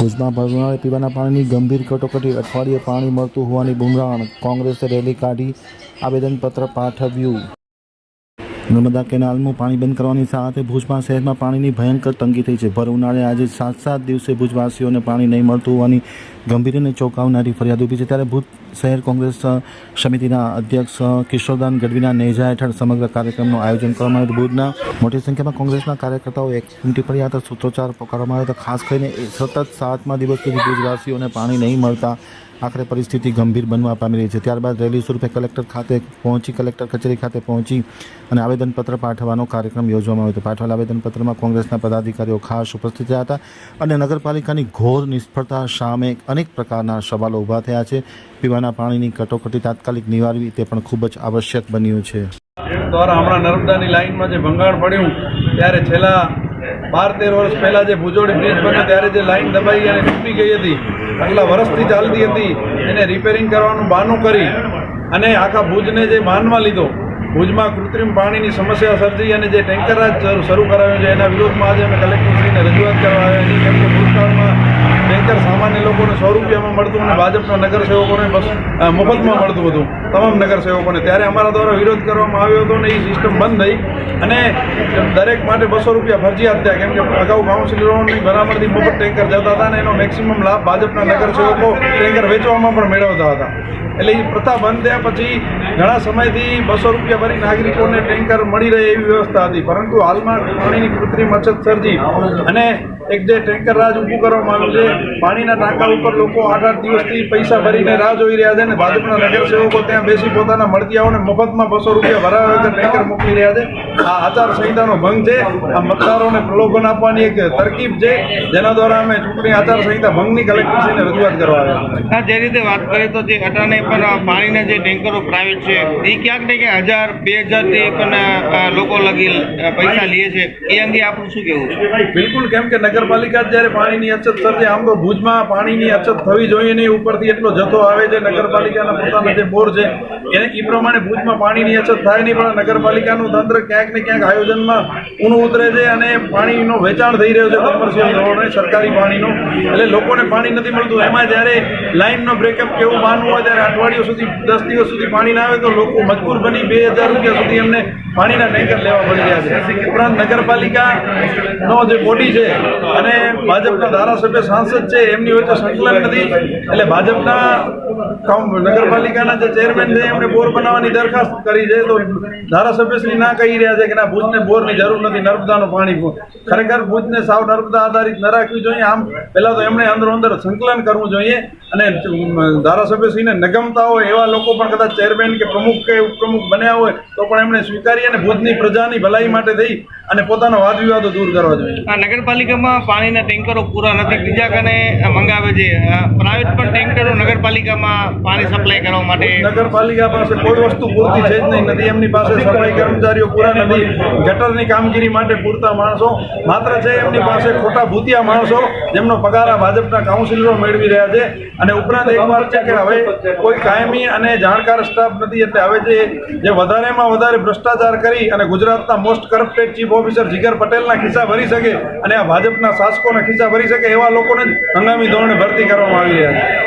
સુરતમાં ભરનારે પીવાના પાણીની ગંભીર કટોકટી અઠવાડિયે પાણી મળતું હોવાની બુમરાણ કોંગ્રેસે રેલી કાઢી આવેદનપત્ર પાઠવ્યું. નર્મદા કેનાલનું પાણી બંધ કરવાની સાથે ભુજમાં શહેરમાં પાણીની ભયંકર તંગી થઈ છે. ભર ઉનાળે આજે સાત સાત દિવસે ભુજવાસીઓને પાણી નહીં મળતું હોવાની ગંભીર અને ચોંકાવનારી ફરિયાદ ઊભી છે. ત્યારે ભુજ શહેર કોંગ્રેસ સમિતિના અધ્યક્ષ કિશોરદાન ગઢવીના નેજા હેઠળ સમગ્ર કાર્યક્રમનું આયોજન કરવામાં આવ્યું. ભુજના મોટી સંખ્યામાં કોંગ્રેસના કાર્યકર્તાઓ એક ઉમટી પડ્યા હતા. સૂત્રોચ્ચાર કરવામાં આવ્યો હતો. ખાસ કરીને સતત સાતમા દિવસ સુધી ભુજવાસીઓને પાણી નહીં મળતા આખરે પરિસ્થિતિ ગંભીર બનવા પામી રહી છે. ત્યારબાદ રેલી સ્વરૂપે કલેક્ટર ખાતે પહોંચી કલેક્ટર કચેરી ખાતે પહોંચી અને આવેદનપત્ર પાઠવવાનો કાર્યક્રમ યોજવામાં આવ્યો હતો. પાઠવેલ આવેદનપત્રમાં કોંગ્રેસના પદાધિકારીઓ ખાસ ઉપસ્થિત રહ્યા હતા અને નગરપાલિકાની ઘોર નિષ્ફળતા સામે અનેક પ્રકારના સવાલો ઊભા થયા છે. પીવાના પાણીની કટોકટી તાત્કાલિક નિવારવી તે પણ ખૂબ જ આવશ્યક બન્યું છે. દ્વારા હમણાં નર્મદાની લાઇનમાં જે ભંગાણ પડ્યું, ત્યારે છેલ્લા બાર તેર વર્ષ પહેલાં જે ભુજોડી બ્રિજ બન્યો ત્યારે જે લાઇન દબાઈ અને તૂટી ગઈ હતી આટલા વર્ષથી ચાલતી હતી, એને રિપેરિંગ કરવાનું બહાનું કરી અને આખા ભુજને જે માનમાં લીધો. ભુજમાં કૃત્રિમ પાણીની સમસ્યા સર્જી અને જે ટેન્કર શરૂ કરાવ્યું છે, એના વિરોધમાં આજે અમે કલેક્ટરશ્રીને રજૂઆત કરવા આવ્યા છીએ કેમ કે ભૂતકાળમાં ટેન્કર સામાન્ય લોકોને સો રૂપિયામાં મળતું અને ભાજપના નગરસેવકોને બસ મફતમાં મળતું હતું. તમામ નગરસેવકોને. ત્યારે અમારા દ્વારા વિરોધ કરવામાં આવ્યો હતો અને એ સિસ્ટમ બંધ થઈ અને દરેક માટે બસો રૂપિયા ફરજિયાત થયા. કેમ કે અગાઉ કાઉન્સિલરોની બરાબરથી મફત ટેન્કર જતા હતા અને એનો મેક્સિમમ લાભ ભાજપના નગરસેવકો ટેન્કર વેચવામાં પણ મેળવતા હતા. એટલે એ પ્રથા બંધ થયા પછી ઘણા સમયથી બસો રૂપિયા ભરી નાગરિકોને ટેન્કર મળી રહે એવી વ્યવસ્થા હતી. પરંતુ હાલમાં પાણીની કૃત્રિમ અછત સર્જી અને એક જે ટેન્કર રાજ ઊભું કરવામાં આવ્યું છે, પાણીના ટાંકા ઉપર લોકો આઠ આઠ દિવસથી પૈસા ભરીને રાહ જોઈ રહ્યા છે અને ભાજપના નગરસેવકો ત્યાં બેસી પોતાના મળતિયાઓને મફતમાં બસો રૂપિયા ભરાવે વગર ટેન્કર મોકલી રહ્યા છે. આ આચાર સંહિતાનો ભંગ છે. આ મતદારોને પ્રલોભન આપવાની એક તરકીબ છે. જેના દ્વારા અમે ચૂંટણી આચાર સંહિતા ભંગની કલેક્ટરશ્રીને રજૂઆત કરવા આવ્યા જે રીતે વાત કરીએ તો જે અટાણે પણ પાણીના જે ટેન્કરો પ્રાઇવેટ છે એ ક્યાંક ને ક્યાંક હજાર બે હજારથી પણ લોકો લગી પૈસા લે છે. એ અંગે આપણું શું કહેવું છે? બિલકુલ કેમ કે નગરપાલિકા જ્યારે પાણીની અછત સર્જે આમ તો ભુજમાં પાણીની અછત થવી જોઈએ નહીં, ઉપરથી એટલો જથ્થો આવે છે, નગરપાલિકાના પોતાના જે બોર છે, એને એ પ્રમાણે ભુજમાં પાણીની અછત થાય નહીં, પણ નગરપાલિકાનું તંત્ર ક્યાંક ને ક્યાંક આયોજનમાં ઊણું ઉતરે છે અને પાણીનો વેચાણ થઈ રહ્યો છે કોમર્શિયલ ધોરણે સરકારી પાણીનું. એટલે લોકોને પાણી નથી મળતું. એમાં જ્યારે લાઇનનો બ્રેકઅપ કેવું માનવું હોય, ત્યારે અઠવાડિયું સુધી, દસ દિવસ સુધી પાણી ના આવે, તો લોકો મજબૂર બની બે હજાર રૂપિયા સુધી એમને પાણીના ટેન્કર લેવા પડી રહ્યા છે. ઉપરાંત નગરપાલિકાનો જે બોડી છે, અને ભાજપના ધારાસભ્ય સાંસદ છે, એમની વચ્ચે સંકલન નથી એટલે ભાજપના નગરપાલિકાના જે ચેરમેન છે, એમણે બોર બનાવવાની દરખાસ્ત કરી છે. તો ધારાસભ્યશ્રી ના કહી રહ્યા છે કે ના, ભુજને બોરની જરૂર નથી, નર્મદાનું પાણી ખરેખર ભુજને સાવ નર્મદા આધારિત ન રાખવી જોઈએ. આમ પહેલાં તો એમણે અંદરો અંદર સંકલન કરવું જોઈએ અને ધારાસભ્યશ્રીને નગમતા હોય એવા લોકો પણ કદાચ ચેરમેન કે પ્રમુખ કે ઉપપ્રમુખ બન્યા હોય તો પણ એમણે સ્વીકારી અને ભુજની પ્રજાની ભલાઈ માટે થઈ અને પોતાનો વાદ વિવાદો દૂર કરવા જોઈએ. નગરપાલિકામાં પાણીના ટેન્કરો પૂરા નથી. બીજા કને મંગાવે છે. પ્રાઇવેટ પણ ટેન્કરો નગરપાલિકામાં પાણી સપ્લાય કરવા માટે. નગરપાલિકા પાસે કોઈ વસ્તુ પૂરતી છે જ નહીં. નથી એમની પાસે સફાઈ કર્મચારીઓ પૂરા નથી ગટરની કામગીરી માટે પૂરતા માણસો. માત્ર છે એમની પાસે ખોટા ભૂતિયા માણસો જેમનો પગાર આ ભાજપના કાઉન્સિલરો મેળવી રહ્યા છે. અને ઉપરાંત એક વાત છે કે હવે કોઈ કાયમી અને જાણકાર સ્ટાફ નથી એટલે હવે જે જે વધારેમાં વધારે ભ્રષ્ટાચાર કરી અને ગુજરાતના most corrupted chief officer Jigar પટેલના ખિસ્સા ભરી શકે અને આ ભાજપના શાસકોના ખિસ્સા ભરી શકે એવા લોકોને જ હંગામી ધોરણે ભરતી કરવામાં આવી રહ્યા છે